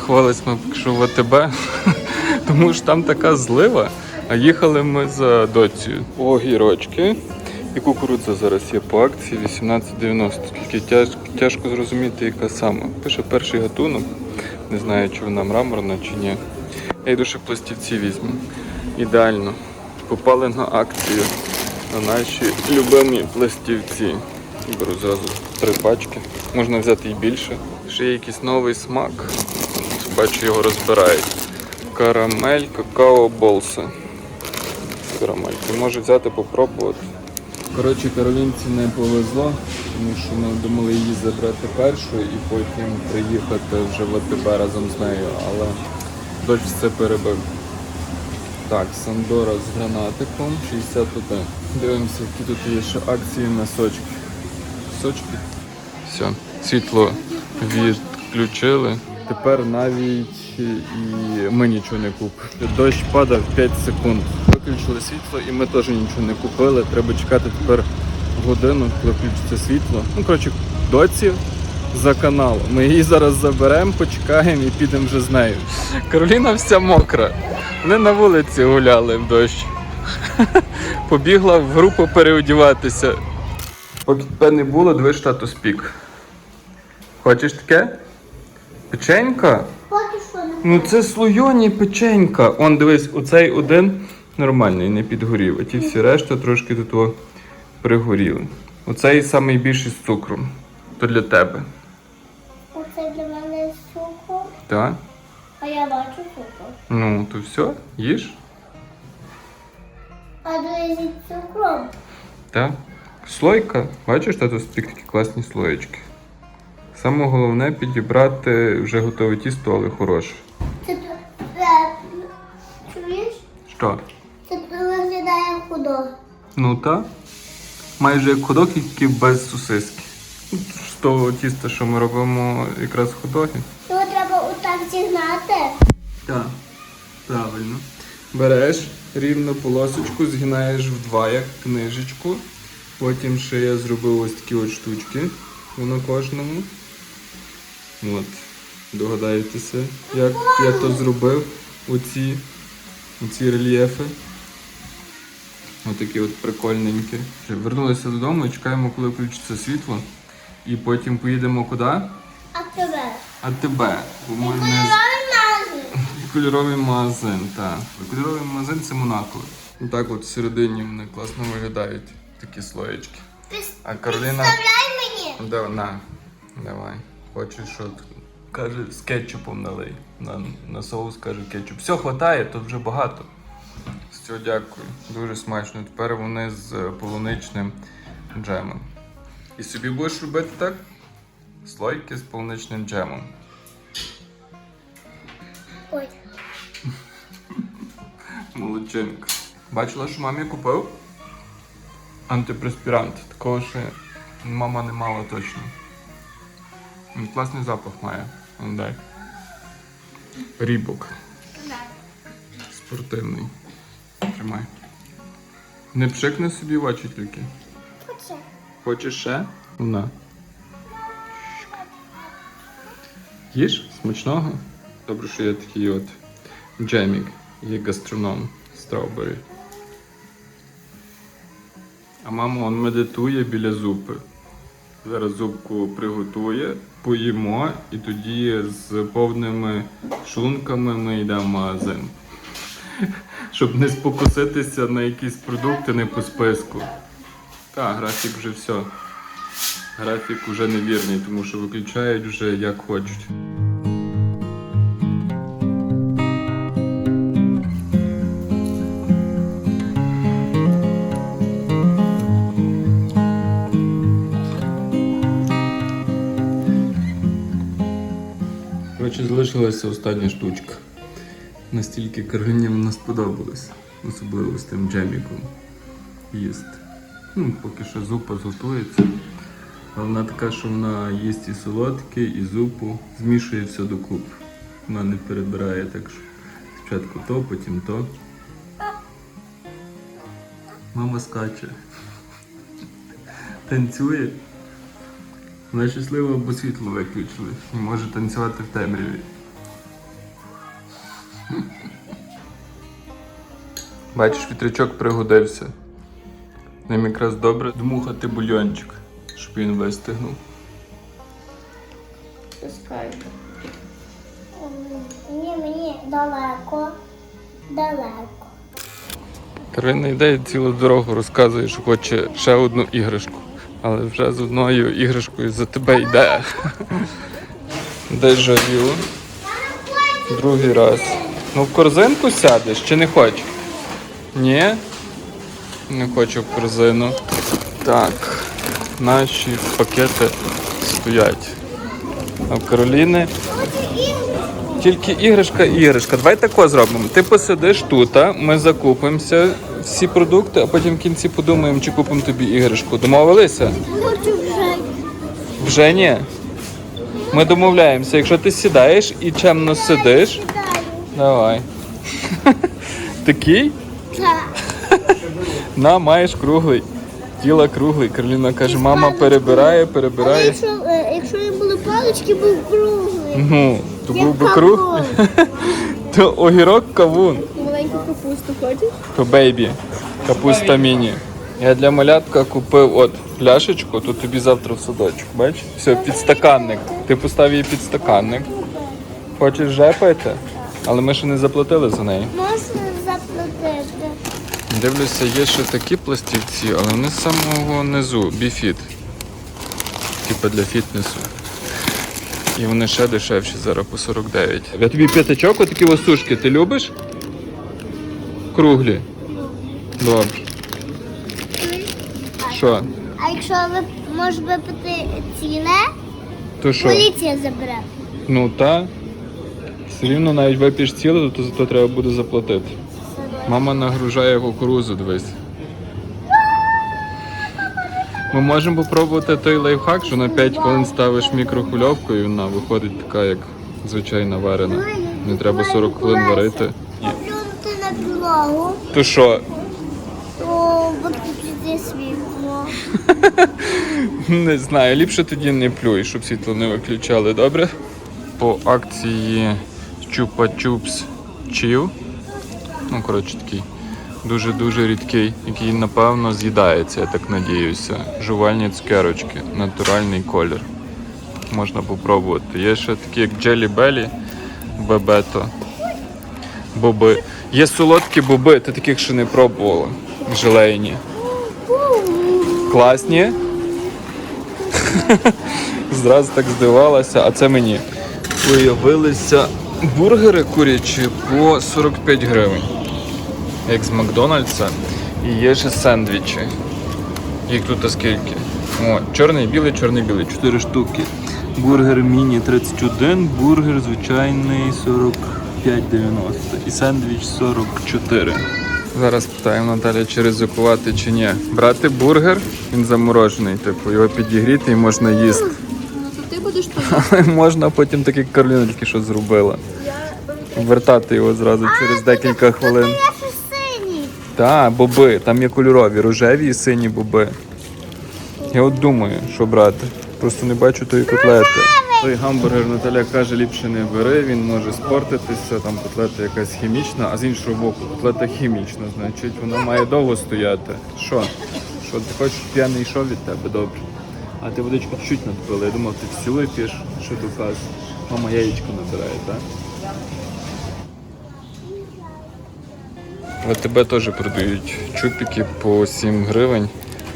Поки що в АТБ, тому що там така злива, а їхали ми за доцією. Огірочки. І кукурудза зараз є по акції 18,90. Тільки тяж, тяжко зрозуміти, яка саме. Пише перший гатунок. Не знаю, чи вона мраморна чи ні. Я йду ще пластівці візьму. Ідеально. Попали на акцію на наші любимі пластівці. Беру зразу три пачки. Можна взяти і більше. Ще є якийсь новий смак. Бачу, його розбирають. Карамель, какао, болса. Карамель. Може взяти, попробувати. Коротше, Каролінці не повезло, тому що ми думали її забрати першою і потім приїхати вже в АТБ разом з нею, але дощ все перебив. Так, Сандора з гранатиком 61. Дивимося, які тут є ще акції на сочки. Сочки. Все, світло відключили. Тепер навіть і ми нічого не купимо. Дощ падав 5 секунд. Виключили світло і ми теж нічого не купили. Треба чекати тепер годину, коли включиться світло. Ну, коротше, доці за канал. Ми її зараз заберемо, почекаємо і підемо вже з нею. Кароліна вся мокра. Вони на вулиці гуляли в дощ. Побігла в групу переодіватися. Поки тебе не було, дивись статус пік. Хочеш таке? Печенька? Поки що не Ну це слойоні печенька. Он дивись, оцей один нормальний, не підгорів. А ті всі решта трошки до того пригоріли. Оцей найбільший з цукром. То для тебе. Оце для мене цукор, Так? а я бачу цукор. Ну, то все, їж? А друзі цукром. Так. Слойка. Бачиш, спік такі класні слоєчки. Саме головне підібрати вже готове тісто, але хороше. Це чуєш? Що? Це виглядає худо. Ну так. Майже як ходок, тільки без сосиски. Ну, З того тіста, що ми робимо якраз ходоги. Його треба отак зігнати. Так, правильно. Береш рівну полосочку, згинаєш вдва, як книжечку. Потім ще я зробив ось такі от штучки. Воно кожному. От. Догадаєтеся, як я то зробив. Оці, оці рельєфи. Отакі от прикольненькі. Вернулися додому і чекаємо, коли включиться світло. І потім поїдемо куди? А тебе? А тебе. Кольоровий назви. Кольоровий магазин, так. Кольоровий магазин це Монако. Так от всередині вони класно виглядають, такі слоєчки. А Кароліна. Представляй мені. Да, на, давай. Хочеш, що каже, з кетчупом налий. На, на соус каже кетчуп. Все, хватає, тут вже багато. Все, дякую. Дуже смачно. Тепер вони з е, полуничним джемом. І собі будеш робити так? Слойки з полуничним джемом. Ой. Молодчинка. Бачила, що мамі купив? Антипреспірант. Такого ще мама не мала точно. Він класний запах має. Ну, дай. Рібок. Спортивний. Тримай. Не пшикни собі в очі тільки. Оце. Хочеш ще? На. Їж? Смачного? Добре, що є такий от джемік. Є гастроном стrawberry. А мама он медитує біля зупи. Зараз зубку приготує, поїмо і тоді з повними шлунками ми йдемо в магазин. Щоб не спокуситися на якісь продукти не по списку. Так, графік вже все. Графік вже невірний, тому що виключають вже як хочуть. Коротше, залишилася остання штучка. Настільки Кароліні вона сподобалась, особливо з тим джеміком їсти. Ну, поки що зупа зготується. А вона така, що вона їсть і солодке, і зупу, змішує все докупи. Вона не перебирає так, що спочатку то, потім то. Мама скаче. Танцює. Вона щаслива, бо світло виключили. І може танцювати в темряві. Бачиш, вітрячок пригодився. Ним якраз добре дмухати бульйончик, щоб він вистигнув. Пускай. Ні, мені далеко. Далеко. Карина йде і цілу дорогу розказує, що хоче ще одну іграшку. Але вже з одною іграшкою за тебе йде. Дежавю. Другий раз. Ну в корзинку сядеш чи не хочеш? Ні? Не хочу в корзину. Так. Наші пакети стоять. А в Кароліни тільки іграшка і іграшка. Давай тако зробимо. Ти посидиш тут, ми закупимося всі продукти, а потім в кінці подумаємо, чи купимо тобі іграшку. Домовилися? Хочу вже. Вже ні. Ми домовляємося, якщо ти сідаєш і чемно сидиш. Давай. Такий? Так. На, маєш круглий. Тіла круглий. Кароліна каже, мама перебирає, Але перебирає. якщо, е, якщо не були палички, був круглий. Ну, то був би круг. То огірок кавун. Капусту хочеш? То бейбі. Капуста міні. Я для малятка купив от пляшечку, то тобі завтра в садочок. Бач? Все, підстаканник. Ти постав її підстаканник. Хочеш вже пити? Але ми ще не заплатили за неї. Можна заплатити. Дивлюся, є ще такі пластівці, але вони з самого низу, біфіт. Типа для фітнесу. І вони ще дешевші зараз по 49. Я тобі п'ятачок, отакі осушки, ти любиш? Круглі. Добре. Що? А якщо ви може випити ціле, То що? поліція забере. Ну та. Все рівно навіть вип'єш ціле, то за то треба буде заплатити. Мама нагружає кукурузу, дивись. Ми можемо попробувати той лайфхак, що на 5 хвилин ставиш мікрохвильовку і вона виходить така, як звичайна варена. Не треба 40 хвилин варити. Підлогу, То що, то виключити світло. не знаю, ліпше тоді не плюй, щоб світло не виключали, добре? По акції Чупа-Чупс Чів. Ну, коротше, такий дуже-дуже рідкий, який, напевно, з'їдається, я так надіюся. Жувальні цукерочки, натуральний колір. Можна попробувати. Є ще такі, як Jelly Belly, Бебето, боби. Є солодкі боби, ти таких ще не пробувала. Желейні. Класні. Зразу так здивалася, а це мені. Виявилися бургери курячі по 45 гривень. Як з Макдональдса. І є ще сендвічі. Їх тут скільки? О, чорний, білий, чорний, білий. 4 штуки. Бургер міні 31, бургер звичайний 45,90 і сендвіч 44. Зараз питаємо Наталя, чи ризикувати чи ні. Брати бургер, він заморожений, типу, його підігріти і можна їсти. Ну то ти будеш тут. Але можна потім так, як Кароліна тільки що зробила. Вертати його зразу через декілька хвилин. Я ж синій. Так, боби, там є кольорові, рожеві і сині боби. Я от думаю, що брати. Просто не бачу тої котлети. Той гамбургер Наталя каже, ліпше не бери, він може спортитися, там котлета якась хімічна, а з іншого боку, котлета хімічна, значить вона має довго стояти. Що? Що ти хочеш, щоб я від тебе, добре. А ти водичку чуть надпила. Я думав, ти всю вип'єш, що доказ. Мама яєчко набирає, так? В тебе теж продають чупики по 7 гривень.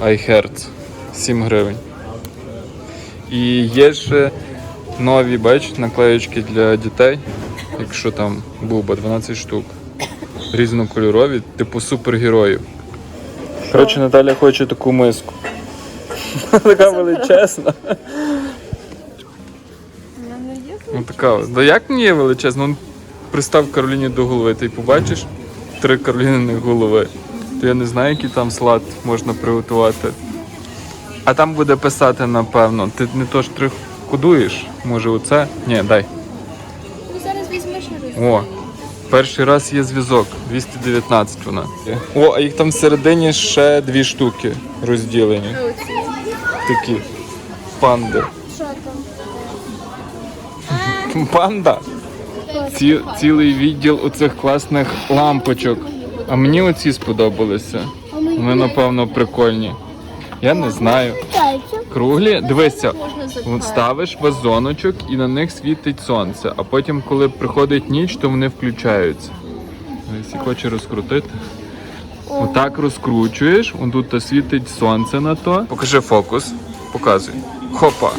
iHertz 7 гривень. І є ще нові, бач, наклеючки для дітей. Якщо там буба 12 штук. Різнокольорові, типу супергероїв. Коротше, Наталя хоче таку миску. Така величезна. Ну така, да як не є величезна? Ну, пристав Кароліні до голови, ти побачиш три Кароліниних голови. То я не знаю, який там салат можна приготувати. А там буде писати, напевно, ти не то штрих кодуєш? Може оце? Ні, дай. Ну зараз візьмеш і. О, перший раз є зв'язок. 219 вона. О, а їх там всередині ще дві штуки розділені. Такі панди. Що там? Панда? ці, цілий відділ оцих класних лампочок. А мені оці сподобалися. Вони, напевно, прикольні. Я не знаю. Круглі, дивися, ставиш вазоночок і на них світить сонце, а потім, коли приходить ніч, то вони включаються. Якщо хоче розкрутити. Отак розкручуєш, он тут світить сонце на то. Покажи фокус. Показуй. Хопа.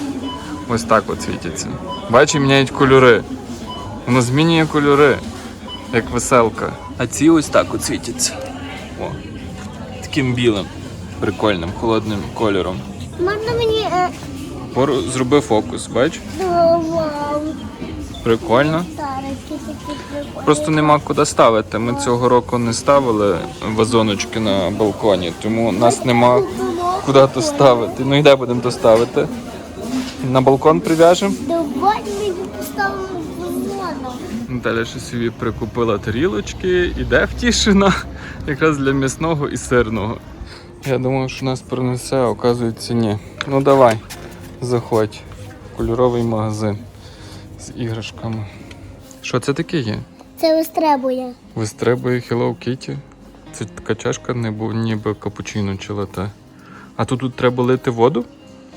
Ось так от світиться. Бачиш, міняють кольори. Воно змінює кольори, як веселка. А ці ось так от світяться. О. Таким білим, прикольним, холодним кольором. Можна мені е, Пору зроби фокус, бач? вау, Прикольно. старики такі прикольні. Просто нема куди ставити. Ми цього року не ставили вазоночки на балконі, тому нас нема куди то ставити. Ну і де будемо то ставити? На балкон прив'яжемо. Давай мені поставимо вазоном. Наталя ще собі прикупила тарілочки, іде втішена, якраз для м'ясного і сирного. Я думав, що нас принесе, а оказується ні. Ну давай, заходь. Кольоровий магазин з іграшками. Що це таке є? Це вистребує. Вистребує Hello Kitty. Це така чашка, ніби, капучино чи лате. А тут, тут треба лити воду?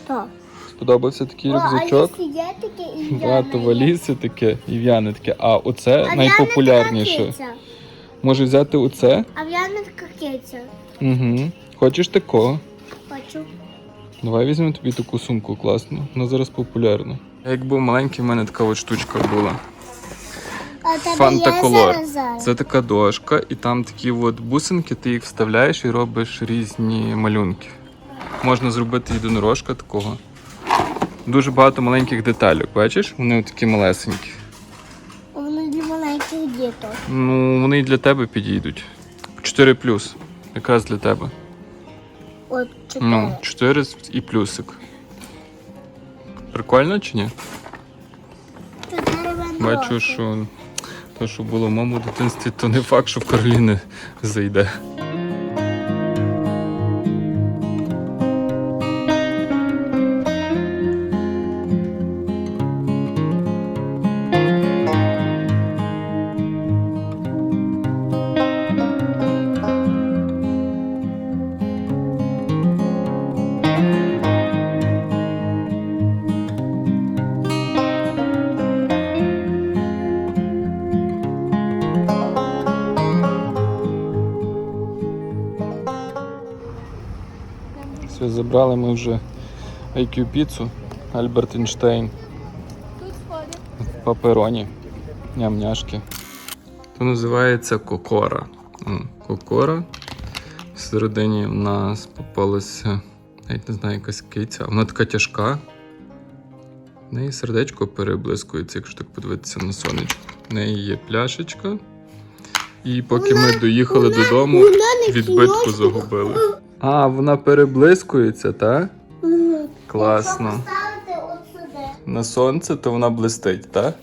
Так. Сподобався такий а рюкзачок. якщо є таке і Да, то валіси таке, і в'яне таке. А оце А найпопулярніше. Може взяти оце? А в'яна така киця. Угу. Хочеш такого? Хочу. Давай візьмемо тобі таку сумку класну. Вона зараз популярна. Я як був маленький, в мене така от штучка була. Фантаколор. Це така дошка, і там такі от бусинки, ти їх вставляєш і робиш різні малюнки. Можна зробити єдинорожка такого. Дуже багато маленьких деталей, бачиш? Вони такі малесенькі. Воно для маленьких діток. Ну, вони і для тебе підійдуть. 4 плюс. Якраз для тебе. От чотири. Ну, 4 і плюсик. Прикольно чи ні? Бачу, що те, що було в моєму дитинстві, то не факт, що в Кароліни зайде. Все, забрали ми вже IQ піцу Альберт Ейнштейн папероні. Ням-няшки. То називається кокора. Кокора. Всередині в нас попалася, навіть не знаю, якась киця. Вона така тяжка. В неї сердечко переблискується, якщо так подивитися на сонечко. В неї є пляшечка. І поки ми доїхали додому, вона відбитку загубили. А, вона переблискується, так? Мгм. Класно. Якщо поставити от сюди. На сонце, то вона блистить, так?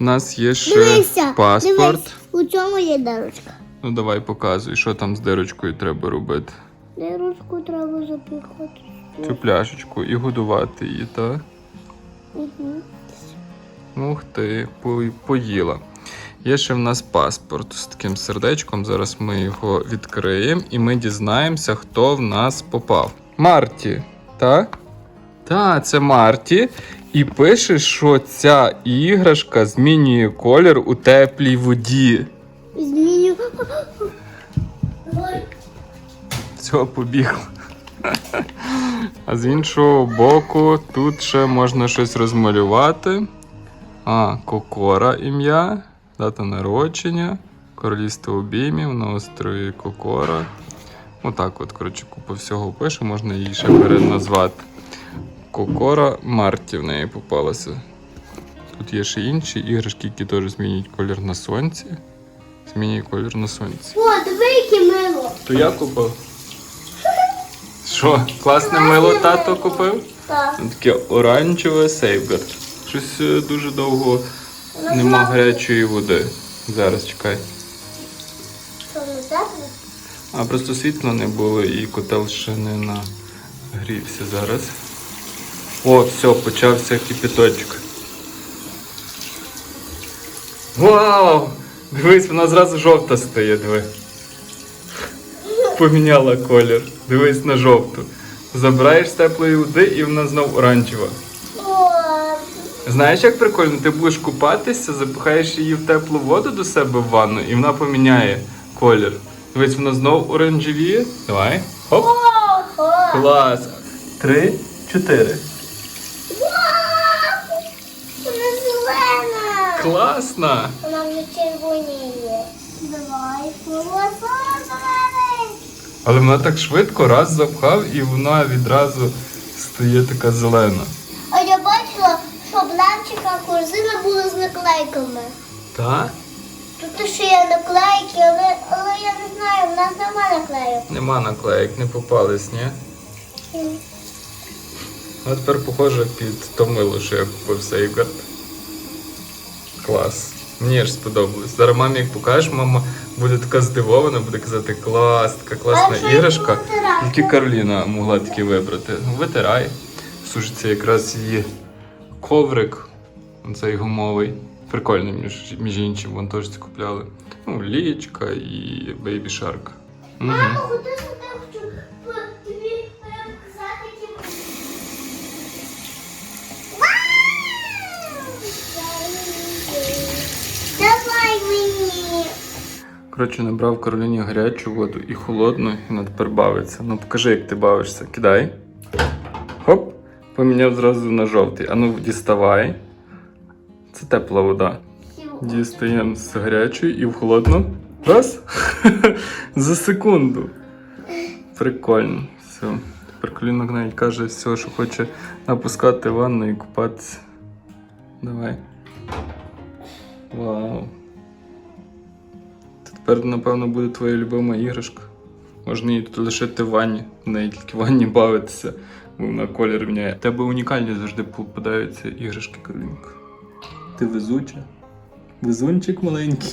У нас є ще Дивися, паспорт. дивись, у цьому є дирочка. Ну давай показуй, що там з дирочкою треба робити. Дирочку треба запихати. Цю пляшечку і годувати її, так? Мгм. Ух ти, по- поїла. Є ще в нас паспорт з таким сердечком. Зараз ми його відкриємо і ми дізнаємося, хто в нас попав. Марті, так? Так, це Марті. І пише, що ця іграшка змінює колір у теплій воді. Зміню. Ой, Все, побігло. А з іншого боку, тут ще можна щось розмалювати. А, Кокора ім'я, дата народження, королівство обіймів на острові Кокора. Отак от, коротше, купа всього пише, можна її ще переназвати. Кокора Марті в неї попалася. Тут є ще інші іграшки, які теж змінюють колір на сонці. Змінює колір на сонці. О, диви, яке мило. То я купив. Що, класне мило тато купив? Так. Таке оранжеве сейберт. Щось е, дуже довго нема гарячої води. Зараз чекай. Що не тепло? А просто світла не було і котел ще не нагрівся зараз. О, все, почався кипяточок. Вау! Дивись, вона зразу жовта стає, диви. Поміняла колір. Дивись на жовту. Забираєш з теплої води і вона знов оранжева. Знаєш, як прикольно, ти будеш купатися, запихаєш її в теплу воду до себе в ванну, і вона поміняє колір. Дивись, вона знов оранжевіє. Давай. Ого. Клас. Три, чотири. Вона зелена. Класно! Вона вже червоніє. Давай, волосо зелений. Але вона так швидко раз запхав і вона відразу стає така зелена. А я бачила, що корзина була з наклейками. Так? Тут ще є наклейки, але, але я не знаю, в нас немає наклейок. Нема наклеїк, не попались, ні? А тепер похоже під то мило, що я купив Сейгард. Клас. Мені ж сподобалось. Зараз мамі як покажеш, мама буде така здивована, буде казати клас, така класна я іграшка. Тільки Кароліна могла такі вибрати. Ну, витирай. Сушиться якраз її коврик, цей гумовий. Прикольний, між, між іншим, вон теж купляли. Ну, лічка і бейбі шарк. Угу. Мамо, ходи сюди, хочу тобі е, показати, які... Давай мені. Коротше, набрав Кароліні гарячу воду і холодну, і вона тепер бавиться. Ну покажи, як ти бавишся. Кидай. Поміняв зразу на жовтий. А ну діставай. Це тепла вода. Дістаємо з гарячої і в холодну. Раз. За секунду. Прикольно. Все. Тепер колінок навіть каже все, що хоче напускати ванну і купатися. Давай. Вау. Це тепер, напевно, буде твоя любима іграшка. Можна її тут лишити в ванні, в неї тільки в ванні бавитися, вона колір міняє. Тебе унікальні завжди попадаються іграшки Каролінка. Ти везуча. Везунчик маленький.